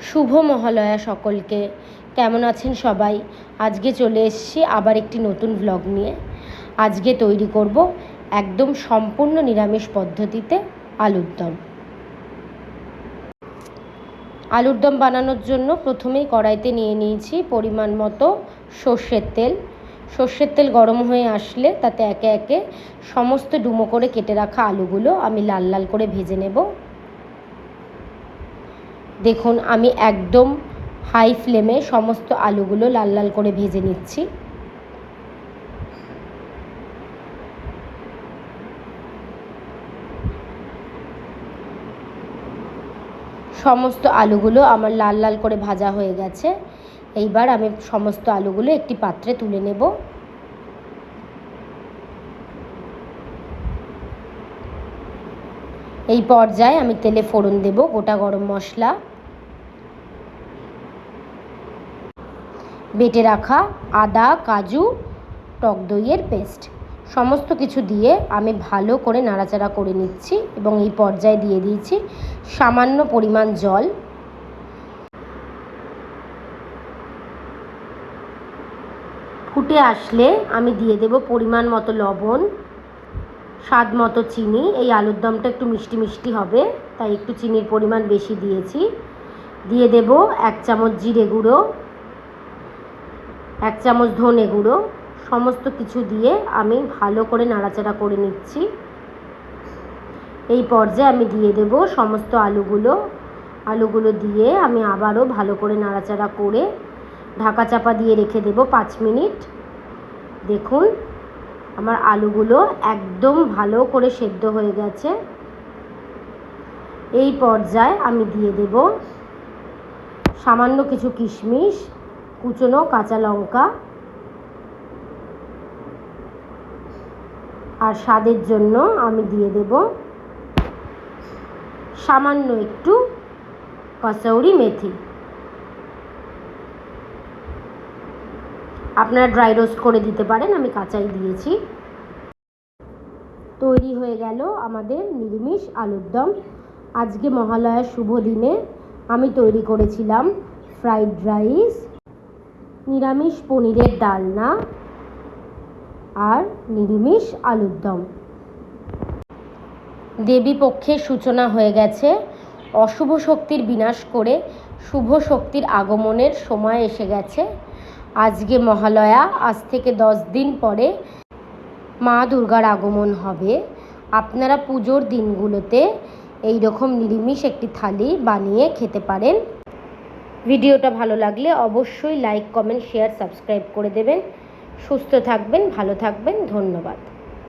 শুভ মহালয়া সকলকে। কেমন আছেন সবাই? আজকে চলে এসেছি আবার একটি নতুন ভ্লগ নিয়ে। আজকে তৈরি করব একদম সম্পূর্ণ নিরামিষ পদ্ধতিতে আলুর দম। আলুর দম বানানোর জন্য প্রথমেই কড়াইতে নিয়ে নিয়েছি পরিমাণ মতো সর্ষের তেল। সর্ষের তেল গরম হয়ে আসলে তাতে একে একে সমস্ত ডুমো করে কেটে রাখা আলুগুলো আমি লাল লাল করে ভেজে নেব। দেখুন, আমি একদম হাই ফ্লেমে সমস্ত আলুগুলো লাল লাল করে ভেজে নিচ্ছি। সমস্ত আলুগুলো আমার লাল লাল করে ভাজা হয়ে গেছে। এইবার আমি সমস্ত আলুগুলো একটি পাত্রে তুলে নেব। এই পর্যায়ে আমি তেলে ফোড়ন দেব, গোটা গরম মশলা। বেটে রাখা আদা, কাজু, টক দইয়ের পেস্ট। সমস্ত কিছু দিয়ে আমি ভালো করে নাড়াচাড়া করে নিচ্ছি এবং এই পর্যায়ে দিয়ে দিয়েছি সামান্য পরিমাণ জল। ফুটে আসলে আমি দিয়ে দেব পরিমাণ মতো লবণ। স্বাদ মতো চিনি। এই আলুর দমটা একটু মিষ্টি মিষ্টি হবে, তাই একটু চিনির পরিমাণ বেশি দিয়েছি। দিয়ে দেব এক চামচ জিরে গুঁড়ো, এক চামচ ধনে গুঁড়ো। সমস্ত কিছু দিয়ে আমি ভালো করে নাড়াচাড়া করে নিচ্ছি। এই পর্যায়ে আমি দিয়ে দেব সমস্ত আলুগুলো। আলুগুলো দিয়ে আমি আবারও ভালো করে নাড়াচাড়া করে ঢাকা চাপা দিয়ে রেখে দেব পাঁচ মিনিট। দেখুন আমার আলুগুলো একদম ভালো করে সেদ্ধ হয়ে গেছে। এই পর্যায়ে আমি দিয়ে দেব সামান্য কিছু কিশমিশ, কুচনো কাঁচা লঙ্কা আর স্বাদের জন্য আমি দিয়ে দেব সামান্য একটু কসৌরি মেথি। আপনারা ড্রাই রোস্ট করে দিতে পারেন, আমি কাঁচাই দিয়েছি। তৈরি হয়ে গেল আমাদের নিরামিষ আলুর দম। আজকে মহালয়ার শুভ দিনে আমি তৈরি করেছিলাম ফ্রাইড রাইস নিরামিষ পনিরের ডালনা আর নিরামিষ আলুর দম। দেবী পক্ষের সূচনা হয়ে গেছে। অশুভ শক্তির বিনাশ করে শুভ শক্তির আগমনের সময় এসে গেছে। আজকে মহালয়া, আজ থেকে দশ দিন পরে মা দুর্গার আগমন হবে। আপনারা পুজোর দিনগুলোতে এই রকম নিরামিষ একটি থালি বানিয়ে খেতে পারেন। ভিডিওটা ভালো লাগলে অবশ্যই লাইক, কমেন্ট, শেয়ার, সাবস্ক্রাইব করে দেবেন। সুস্থ থাকবেন, ভালো থাকবেন, ধন্যবাদ।